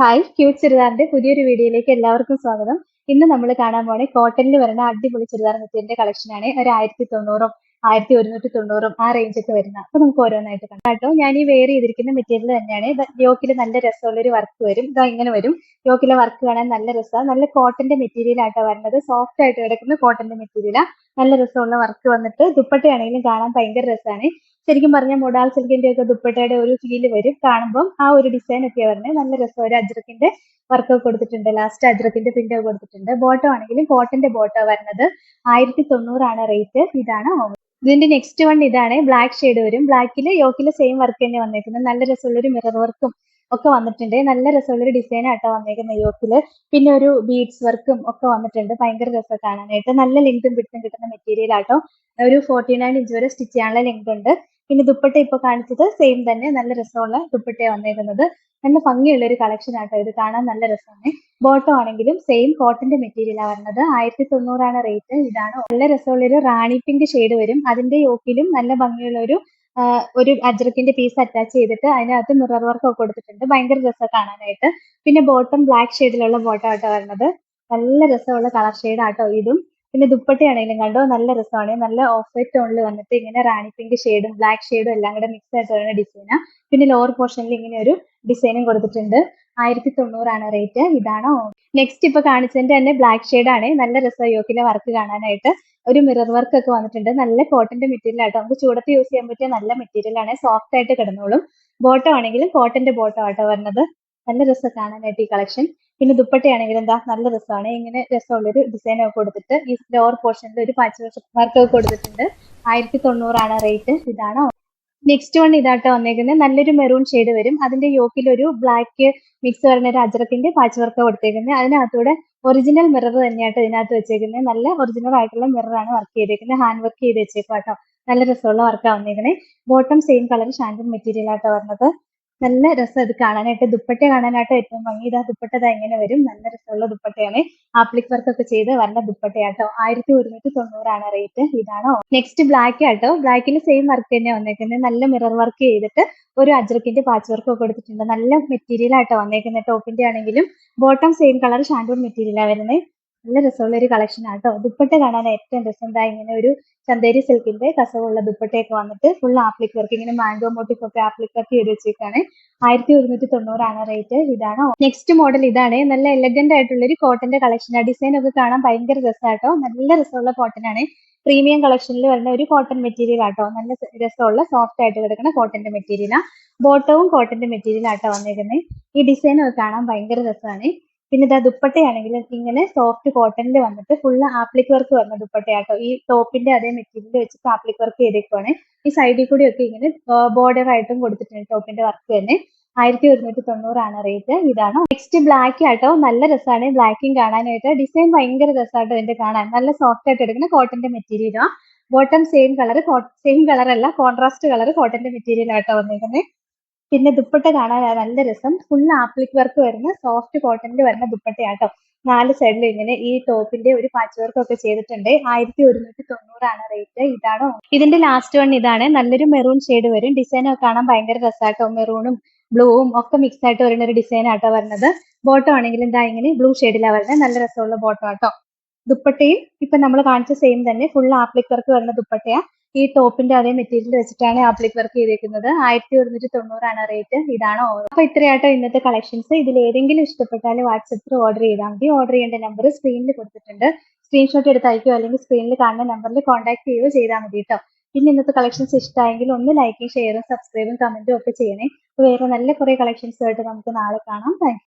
Hi cute ചുരിദാറിന്റെ പുതിയൊരു വീഡിയോയിലേക്ക് എല്ലാവർക്കും സ്വാഗതം. ഇന്ന് നമ്മൾ കാണാൻ പോണേ കോട്ടണിൽ വരുന്ന അടിപൊളി ചുരിദാർ മെറ്റീരിയലിന്റെ കളക്ഷൻ ആണ്. ഒരു ആയിരത്തി തൊണ്ണൂറും ആയിരത്തി ഒരുന്നൂറ്റി തൊണ്ണൂറും ആ റേഞ്ച് ഒക്കെ വരുന്ന. അപ്പൊ നമുക്ക് ഓരോന്നായിട്ട് കാണാം. കേട്ടോ ഞാൻ ഈ വെയർ ചെയ്തിരിക്കുന്ന മെറ്റീരിയൽ തന്നെയാണ്. യോക്കിൽ നല്ല രസമുള്ള ഒരു വർക്ക് വരും. ഇതാ ഇങ്ങനെ വരും. യോക്കിലെ വർക്ക് കാണാൻ നല്ല രസമാണ് നല്ല കോട്ടന്റെ മെറ്റീരിയൽ ആയിട്ടാണ് വരുന്നത്. സോഫ്റ്റ് ആയിട്ട് കിടക്കുന്ന കോട്ടന്റെ മെറ്റീരിയലാണ് നല്ല രസമുള്ള വർക്ക് വന്നിട്ട് ദുപ്പട്ടയാണെങ്കിലും കാണാൻ ഭയങ്കര രസമാണ് ശരിക്കും പറഞ്ഞാൽ മൊഡാൾ സിൽക്കിന്റെ ഒക്കെ ദുപ്പട്ടയുടെ ഒരു ഫീൽ വരും. കാണുമ്പോൾ ആ ഒരു ഡിസൈൻ ഒക്കെ വരുന്നത് നല്ല രസം. ഒരു അജ്രക്കിന്റെ വർക്ക് ഒക്കെ കൊടുത്തിട്ടുണ്ട്. ലാസ്റ്റ് അജ്രക്കിന്റെ പിന്റെ ഒക്കെ കൊടുത്തിട്ടുണ്ട്. ബോട്ടം ആണെങ്കിലും കോട്ടന്റെ ബോട്ടം വരുന്നത്. ആയിരത്തി തൊണ്ണൂറാണ് റേറ്റ് ഇതാണ് ഇതിന്റെ നെക്സ്റ്റ് വൺ ഇതാണ്. ബ്ലാക്ക് ഷെയ്ഡ് വരും. ബ്ലാക്കിൽ യോക്കിൽ സെയിം വർക്ക് തന്നെ വന്നേക്കുന്നത്. നല്ല രസമുള്ള ഒരു മിറർ വർക്കും ഒക്കെ വന്നിട്ടുണ്ട്. നല്ല രസമുള്ള ഒരു ഡിസൈൻ ആട്ടോ വന്നേക്കുന്നത് യോക്കിൽ. പിന്നെ ഒരു ബീഡ്സ് വർക്കും ഒക്കെ വന്നിട്ടുണ്ട്. ഭയങ്കര രസം കാണാനായിട്ട്. നല്ല ലെങ്തും പിടുത്തും കിട്ടുന്ന മെറ്റീരിയൽ ആട്ടോ ഒരു ഫോർട്ടി നയൻ ഇഞ്ച് വരെ സ്റ്റിച്ച് ചെയ്യാനുള്ള ലെങ്ത് ഉണ്ട്. പിന്നെ ദുപ്പട്ട ഇപ്പൊ കാണിച്ചത് സെയിം തന്നെ. നല്ല രസമുള്ള ദുപ്പട്ടയാണ് വന്നിരുന്നത് നല്ല ഭംഗിയുള്ള ഒരു കളക്ഷൻ ആട്ടോ ഇത്. കാണാൻ നല്ല രസമാണ്. ബോട്ടോ ആണെങ്കിലും സെയിം കോട്ടന്റെ മെറ്റീരിയലാണ് വരുന്നത് ആയിരത്തി തൊണ്ണൂറാണ് റേറ്റ് ഇതാണ് നല്ല രസമുള്ള ഒരു റാണി പിങ്ക് ഷെയ്ഡ് വരും. അതിന്റെ യോക്കിലും നല്ല ഭംഗിയുള്ള ഒരു ഒരു അജ്രക്കിന്റെ പീസ് അറ്റാച്ച് ചെയ്തിട്ട് അതിനകത്ത് മിറർ വർക്ക് ഒക്കെ കൊടുത്തിട്ടുണ്ട്. ഭയങ്കര രസം കാണാനായിട്ട്. പിന്നെ ബോട്ടം ബ്ലാക്ക് ഷെയ്ഡിലുള്ള ബോട്ടം ആട്ടോ വരുന്നത് നല്ല രസമുള്ള കളർ ഷെയ്ഡ് ആട്ടോ ഇതും. പിന്നെ ദുപ്പട്ടയാണെങ്കിലും കണ്ടോ? നല്ല രസമാണ്. നല്ല ഓഫ് വൈറ്റ് ടോണിൽ വന്നിട്ട് ഇങ്ങനെ റാണി പിങ്ക് ഷെയ്ഡും ബ്ലാക്ക് ഷെയ്ഡും എല്ലാം കൂടെ മിക്സ് ആയിട്ട് വരുന്ന ഡിസൈനാണ് പിന്നെ ലോവർ പോർഷനിൽ ഇങ്ങനെ ഒരു ഡിസൈനും കൊടുത്തിട്ടുണ്ട്. ആയിരത്തി തൊണ്ണൂറാണ് റേറ്റ് ഇതാണ്? നെക്സ്റ്റ് ഇപ്പൊ കാണിച്ചതിന്റെ തന്നെ ബ്ലാക്ക് ആണ്. നല്ല രസം യോക്കിലെ വർക്ക് കാണാനായിട്ട്. ഒരു മിറർ വർക്ക് ഒക്കെ വന്നിട്ടുണ്ട്. നല്ല കോട്ടന്റെ മെറ്റീരിയൽ ആട്ടോ. നമുക്ക് ചൂടത്ത് യൂസ് ചെയ്യാൻ പറ്റിയ നല്ല മെറ്റീരിയൽ ആണ്. സോഫ്റ്റ് ആയിട്ട് കിടന്നോളും. ബോട്ടം ആണെങ്കിലും കോട്ടന്റെ ബോട്ടം ആട്ടോ വരുന്നത്. നല്ല രസം കാണാനായിട്ട് ഈ കളക്ഷൻ പിന്നെ ദുപ്പട്ടയാണെങ്കിൽ എന്താ നല്ല രസമാണ്. ഇങ്ങനെ രസമുള്ളൊരു ഡിസൈൻ ഒക്കെ കൊടുത്തിട്ട് ഈ ലോവർ പോർഷനിൽ ഒരു പാച്ച് വർക്ക് ഒക്കെ കൊടുത്തിട്ടുണ്ട്. ആയിരത്തി തൊണ്ണൂറാണ് റേറ്റ് ഇതാണ്. നെക്സ്റ്റ് വൺ ഇതാട്ടോ വന്നേക്കുന്നത്. നല്ലൊരു മെറൂൺ ഷെയ്ഡ് വരും. അതിന്റെ യോക്കിൽ ഒരു ബ്ലാക്ക് മിക്സ് വരുന്ന ഒരു അജറത്തിന്റെ പാച്ച് വർക്ക് കൊടുത്തേക്കുന്നത്. അതിനകത്തൂടെ ഒറിജിനൽ മിറർ തന്നെയായിട്ട് ഇതിനകത്ത് വെച്ചേക്കുന്നത്. നല്ല ഒറിജിനൽ ആയിട്ടുള്ള മിററാണ് വർക്ക് ചെയ്തേക്കുന്നത്. ഹാൻഡ് വർക്ക് ചെയ്ത് വെച്ചേക്കും കേട്ടോ നല്ല രസമുള്ള വർക്കാണ് വന്നേക്കുന്നത് ബോട്ടം സെയിം കളർ ഷാൻഡൻ മെറ്റീരിയൽ ആയിട്ടാണ് വരുന്നത് നല്ല രസം ഇത് കാണാനായിട്ട് ദുപ്പട്ട കാണാനായിട്ട് ഏറ്റവും ഭംഗി ഇതാ ദുപ്പട്ട ഇതാ ഇങ്ങനെ വരും. നല്ല രസമുള്ള ദുപ്പട്ടയാണ്. ആപ്ലിക് വർക്ക് ഒക്കെ ചെയ്ത് വരണ ദുപ്പട്ടയാട്ടോ. ആയിരത്തി ഒരുന്നൂറ്റി തൊണ്ണൂറാണ് റേറ്റ് ഇതാണോ നെക്സ്റ്റ് ബ്ലാക്ക് ആട്ടോ. ബ്ലാക്കിൽ സെയിം വർക്ക് തന്നെ വന്നേക്കുന്നത് നല്ല മിറർ വർക്ക് ചെയ്തിട്ട് ഒരു അജ്രക്കിന്റെ പാച്ച് വർക്ക് ഒക്കെ കൊടുത്തിട്ടുണ്ട് നല്ല മെറ്റീരിയൽ ആട്ടോ വന്നേക്കുന്നത് ടോപ്പിന്റെ ആണെങ്കിലും ബോട്ടം സെയിം കളർ ഷാൻഡൂൺ മെറ്റീരിയലാണ് വരുന്നത് നല്ല രസമുള്ള ഒരു കളക്ഷൻ ആട്ടോ ദുപ്പട്ട കാണാൻ ഏറ്റവും രസം. ഇങ്ങനെ ഒരു ചന്തേരി സിൽക്കിന്റെ കസവുള്ള ദുപ്പട്ടയൊക്കെ വന്നിട്ട് ഫുൾ ആപ്ലിക് വർക്ക് ഇങ്ങനെ മാംഗോ മോട്ടിഫ് ഒക്കെ ആപ്ലിക് വർക്ക് ചെയ്ത് വെച്ചേക്കാണ്. ആയിരത്തി ഒരുന്നൂറ്റി തൊണ്ണൂറാണ് റേറ്റ് ഇതാണ്. നെക്സ്റ്റ് മോഡൽ ഇതാണ്. നല്ല എലഗന്റ് ആയിട്ടുള്ള ഒരു കോട്ടന്റെ കളക്ഷൻ ആ. ഡിസൈൻ ഒക്കെ കാണാൻ ഭയങ്കര രസമാട്ടോ നല്ല രസമുള്ള കോട്ടൺ ആണ്. പ്രീമിയം കളക്ഷനിൽ വരുന്ന ഒരു കോട്ടൺ മെറ്റീരിയൽ ആട്ടോ നല്ല രസമുള്ള സോഫ്റ്റ് ആയിട്ട് കിടക്കുന്ന കോട്ടന്റെ മെറ്റീരിയലാണ് ബോട്ടവും കോട്ടന്റെ മെറ്റീരിയൽ ആട്ടോ വന്നേക്കുന്നത് ഈ ഡിസൈൻ ഒക്കെ കാണാൻ ഭയങ്കര രസമാണ് പിന്നെ ഇതാ ദുപ്പട്ടയാണെങ്കിൽ ഇങ്ങനെ സോഫ്റ്റ് കോട്ടണിൽ വന്നിട്ട് ഫുള്ള് ആപ്ലിക് വർക്ക് വന്ന ദുപ്പട്ടയാട്ടോ. ഈ ടോപ്പിന്റെ അതേ മെറ്റീരിയൽ വെച്ചിട്ട് ആപ്ലിക് വർക്ക് ചെയ്തേക്കുവാണ്. ഈ സൈഡിൽ കൂടി ഒക്കെ ഇങ്ങനെ ബോർഡർ ആയിട്ടും കൊടുത്തിട്ടുണ്ട് ടോപ്പിന്റെ വർക്ക് തന്നെ. ആയിരത്തി ഒരുന്നൂറ്റി തൊണ്ണൂറാണ് റേറ്റ് ഇതാണ്. നെക്സ്റ്റ് ബ്ലാക്ക് ആട്ടോ. നല്ല രസമാണ് ബ്ലാക്കും കാണാനായിട്ട്. ഡിസൈൻ ഭയങ്കര രസമാട്ടോ ഇതിന്റെ കാണാൻ. നല്ല സോഫ്റ്റ് ആയിട്ട് എടുക്കുന്ന കോട്ടന്റെ മെറ്റീരിയലാണ് bottom same colour same colour അല്ല കോൺട്രാസ്റ്റ് കളർ കോട്ടന്റെ മെറ്റീരിയൽ ആട്ടോ വന്നേക്കുന്നത് പിന്നെ ദുപ്പട്ട കാണാൻ നല്ല രസം. ഫുൾ ആപ്ലിക് വർക്ക് വരുന്ന സോഫ്റ്റ് കോട്ടണിൽ വരുന്ന ദുപ്പട്ടയാട്ടോ. നാല് സൈഡിൽ ഇങ്ങനെ ഈ ടോപ്പിന്റെ ഒരു പാച്ച് വർക്ക് ഒക്കെ ചെയ്തിട്ടുണ്ട്. ആയിരത്തി ഒരുന്നൂറ്റി തൊണ്ണൂറാണ് റേറ്റ് ഇതാണോ? ഇതിന്റെ ലാസ്റ്റ് വൺ ഇതാണ്. നല്ലൊരു മെറൂൺ ഷെയ്ഡ് വരും. ഡിസൈൻ ഒക്കെ കാണാൻ ഭയങ്കര രസമാട്ടോ മെറൂണും ബ്ലൂവും ഒക്കെ മിക്സ് ആയിട്ട് വരുന്ന ഒരു ഡിസൈൻ ആട്ടോ വരുന്നത്. ബോട്ടം ആണെങ്കിൽ എന്താ ഇങ്ങനെ ബ്ലൂ ഷെയ്ഡിലാണ് വരുന്നത്. നല്ല രസമുള്ള ബോട്ടം ആട്ടോ. ദുപ്പട്ടയും ഇപ്പൊ നമ്മൾ കാണിച്ച സെയിം തന്നെ. ഫുൾ ആപ്ലിക് വർക്ക് വരുന്ന ദുപ്പട്ടയാ. ഈ ടോപ്പിന്റെ അതേ മെറ്റീരിയൽ വെച്ചിട്ടാണ് ആപ്ലിക് വർക്ക് ചെയ്തിരിക്കുന്നത് ആയിരത്തി ഒരുന്നൂറ്റി തൊണ്ണൂറാണ് റേറ്റ്. ഇതാണ് അപ്പൊ ഇത്രയാട്ടോ ഇന്നത്തെ കളക്ഷൻസ് ഇതിൽ ഏതെങ്കിലും ഇഷ്ടപ്പെട്ടാൽ വാട്സപ്പിൽ ഓർഡർ ചെയ്താൽ മതി. ഓർഡർ ചെയ്യേണ്ട നമ്പർ സ്ക്രീനിൽ കൊടുത്തിട്ടുണ്ട്. സ്ക്രീൻഷോട്ട് എടുത്ത് അയക്കുകയോ അല്ലെങ്കിൽ സ്ക്രീനിൽ കാണുന്ന നമ്പറിൽ കോൺടാക്ട് ചെയ്യുകയോ ചെയ്താൽ മതി കേട്ടോ പിന്നെ ഇന്നത്തെ കളക്ഷൻസ് ഇഷ്ടമായെങ്കിൽ ഒന്ന് ലൈക്കും ഷെയറും സബ്സ്ക്രൈബും കമന്റും ഒക്കെ ചെയ്യണേ. വേറെ നല്ല കുറെ കളക്ഷൻസ് ആയിട്ട് നമുക്ക് നാളെ കാണാം. താങ്ക്